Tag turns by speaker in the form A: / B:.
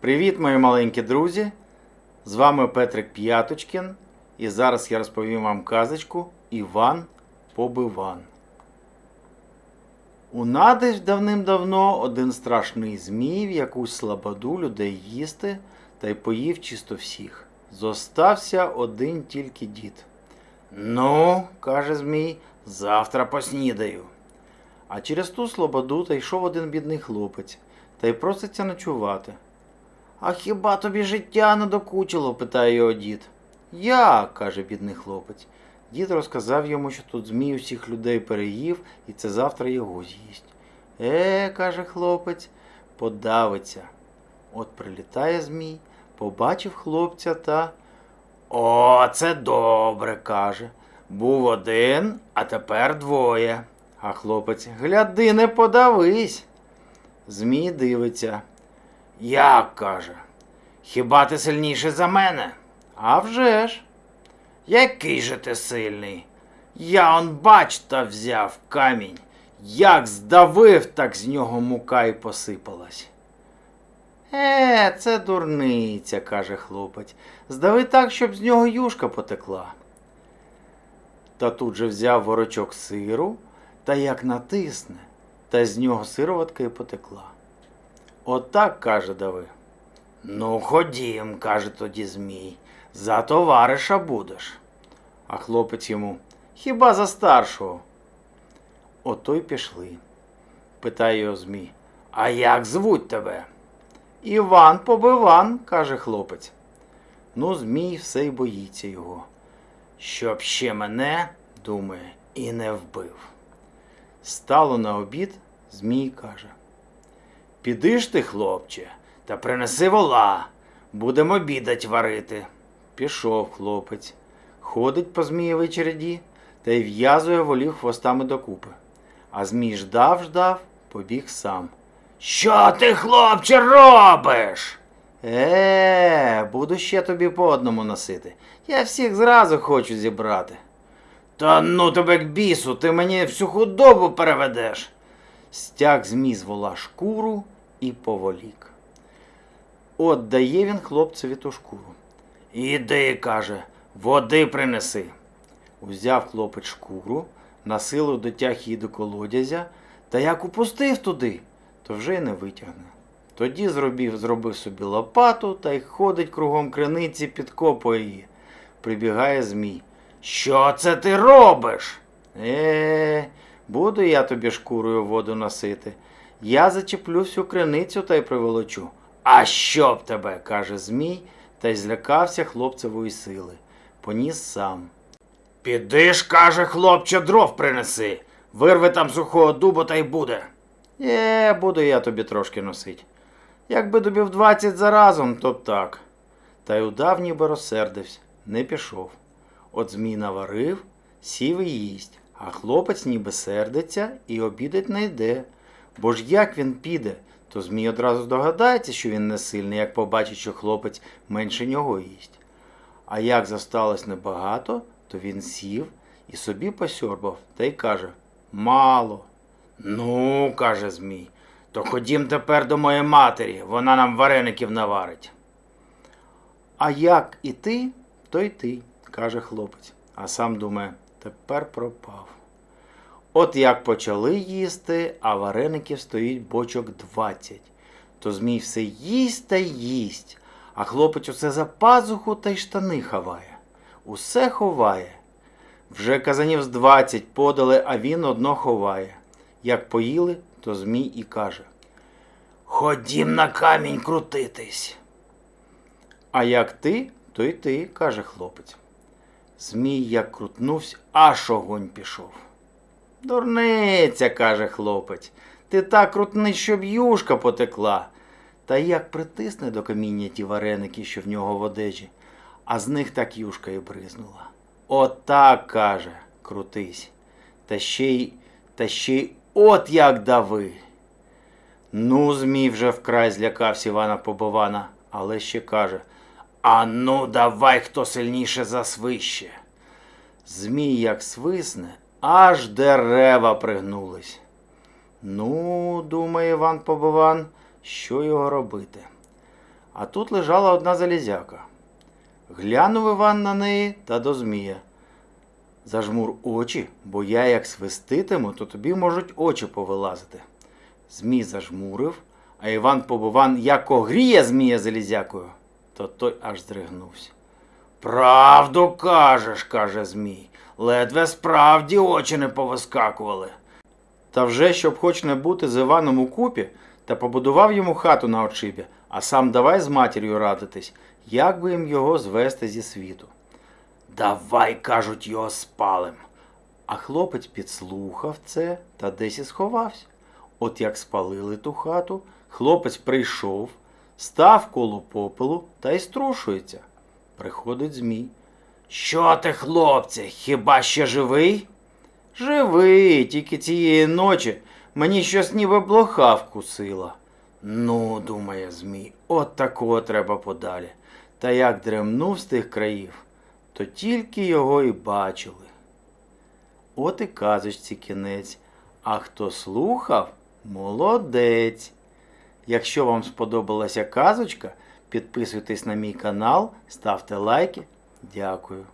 A: Привіт, мої маленькі друзі! З вами Петрик П'яточкін, і зараз я розповім вам казочку Іван Побиван. У надиш давним-давно один страшний змій в якусь слободу людей їсти та й поїв чисто всіх. Зостався один тільки дід. Ну, каже Змій, завтра поснідаю. А через ту слободу та йшов один бідний хлопець та й проситься ночувати. А хіба тобі життя не докучило? питає його дід. Як? каже бідний хлопець. Дід розказав йому, що тут змій усіх людей переїв, і це завтра його з'їсть. Е, каже хлопець, подавиться. От прилітає змій, побачив хлопця та. О, це добре, каже. Був один, а тепер двоє. А хлопець, гляди, не подавись. Змій дивиться. Як каже? Хіба ти сильніший за мене? «А вже ж!» Який же ти сильний? Я он бач та взяв камінь. Як здавив, так з нього мука й посипалась. Е, це дурниця, каже хлопець. Здави так, щоб з нього юшка потекла. Та тут же взяв ворочок сиру та як натисне, та з нього сироватка й потекла. Отак, каже Дави. Ну, ходім, каже тоді Змій, за товариша будеш. А хлопець йому хіба за старшого? Ото й пішли. Питає його Змій. А як звуть тебе? Іван Побиван, каже хлопець. Ну, Змій все й боїться його. Щоб ще мене, думає, і не вбив. Стало на обід, Змій каже. Піди ж ти, хлопче, та принеси вола. Будемо обідать варити. Пішов хлопець. Ходить по змієвій череді та й в'язує волів хвостами докупи. А змій ждав, ждав, побіг сам. Що ти, хлопче, робиш? Е, буду ще тобі по одному носити. Я всіх зразу хочу зібрати. Та ну тебе к бісу, ти мені всю худобу переведеш. Стяг змій з вола шкуру і поволік. От дає він хлопцеві ту шкуру. Іди, каже, води принеси. Узяв хлопець шкуру, на силу дотяг її до колодязя, та як упустив туди, то вже й не витягне. Тоді зробив, зробив собі лопату та й ходить кругом криниці, підкопує її. Прибігає змій. Що це ти робиш? Е, буду я тобі шкурою воду носити. Я зачеплю всю криницю та й приволочу. А що б тебе, каже Змій, та й злякався хлопцевої сили. Поніс сам. Піди ж, каже хлопче, дров принеси. Вирви там сухого дуба та й буде. Е, буду я тобі трошки носить. Якби дубів двадцять заразом, то б так. Та й удав ніби розсердився, не пішов. От змій наварив, сів і їсть, а хлопець ніби сердиться і обідать не йде. Бо ж як він піде, то змій одразу здогадається, що він не сильний, як побачить, що хлопець менше нього їсть. А як зосталось небагато, то він сів і собі посьорбав та й каже Мало. Ну, каже Змій, то ходім тепер до моєї матері, вона нам вареників наварить. А як і ти, то й ти, каже хлопець, а сам думає, тепер пропав. От як почали їсти, а вареників стоїть бочок двадцять. То Змій все їсть та їсть, а хлопець усе за пазуху та й штани ховає. Усе ховає. Вже казанів з двадцять подали, а він одно ховає. Як поїли, то Змій і каже Ходім на камінь крутитись. А як ти, то й ти, каже хлопець. Змій як крутнувся, аж огонь пішов. Дурниця, каже хлопець, ти так крутни, щоб юшка потекла. Та як притисне до каміння ті вареники, що в нього в одежі, а з них так юшка і бризнула. Отак, каже, крутись. Та ще й, та ще й от як дави. Ну, Змій вже вкрай злякався Івана Побована, але ще каже А ну, давай, хто сильніше засвище. Змій як свисне, аж дерева пригнулись. Ну, думає Іван Побован, що його робити. а тут лежала одна залізяка. Глянув Іван на неї та до Змія. Зажмур очі, бо я як свиститиму, то тобі можуть очі повилазити. Змій зажмурив, а Іван побиван як огріє Змія залізякою, то той аж здригнувся. Правду кажеш, каже Змій, ледве справді очі не повискакували. Та вже, щоб хоч не бути з Іваном у купі, та побудував йому хату на очибі, а сам давай з матір'ю радитись, як би їм його звести зі світу. Давай, кажуть, його спалим. А хлопець підслухав це та десь і сховався. От як спалили ту хату, хлопець прийшов, став коло попелу та й струшується. Приходить Змій. Що ти, хлопце, хіба ще живий? Живий, тільки цієї ночі мені щось ніби блоха вкусила. Ну, думає Змій, от такого треба подалі. Та як дремнув з тих країв, то тільки його і бачили. От і казочці кінець. А хто слухав, молодець. Якщо вам сподобалася казочка, підписуйтесь на мій канал, ставте лайки. Дякую.